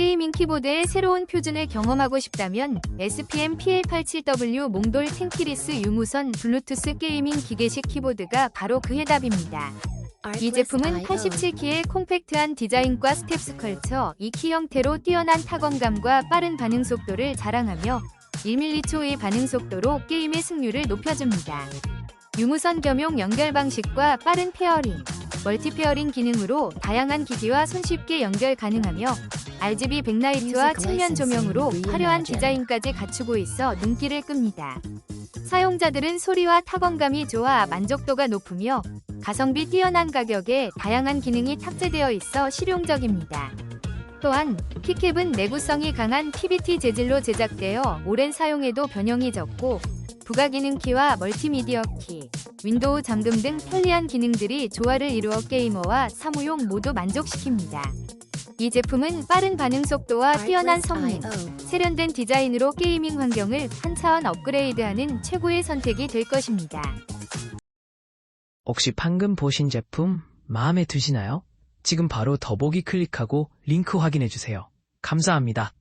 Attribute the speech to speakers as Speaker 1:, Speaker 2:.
Speaker 1: 게이밍 키보드의 새로운 표준을 경험하고 싶다면 SPM PL87W 몽돌 텐키리스 유무선 블루투스 게이밍 기계식 키보드가 바로 그 해답입니다. 이 제품은 87키의 콤팩트한 디자인과 스텝 스컬처 2키 형태로 뛰어난 타건감과 빠른 반응 속도를 자랑하며 1m초 의 반응 속도로 게임의 승률을 높여줍니다. 유무선 겸용 연결 방식과 빠른 페어링, 멀티 페어링 기능으로 다양한 기기와 손쉽게 연결 가능하며 RGB 백라이트와 측면 조명으로 화려한 디자인까지 갖추고 있어 눈길을 끕니다. 사용자들은 소리와 타건감이 좋아 만족도가 높으며 가성비 뛰어난 가격에 다양한 기능이 탑재되어 있어 실용적입니다. 또한 키캡은 내구성이 강한 PBT 재질로 제작되어 오랜 사용에도 변형이 적고 부가 기능 키와 멀티미디어 키, 윈도우 잠금 등 편리한 기능들이 조화를 이루어 게이머와 사무용 모두 만족시킵니다. 이 제품은 빠른 반응 속도와 뛰어난 성능, 세련된 디자인으로 게이밍 환경을 한 차원 업그레이드하는 최고의 선택이 될 것입니다.
Speaker 2: 혹시 방금 보신 제품 마음에 드시나요? 지금 바로 더보기 클릭하고 링크 확인해 주세요. 감사합니다.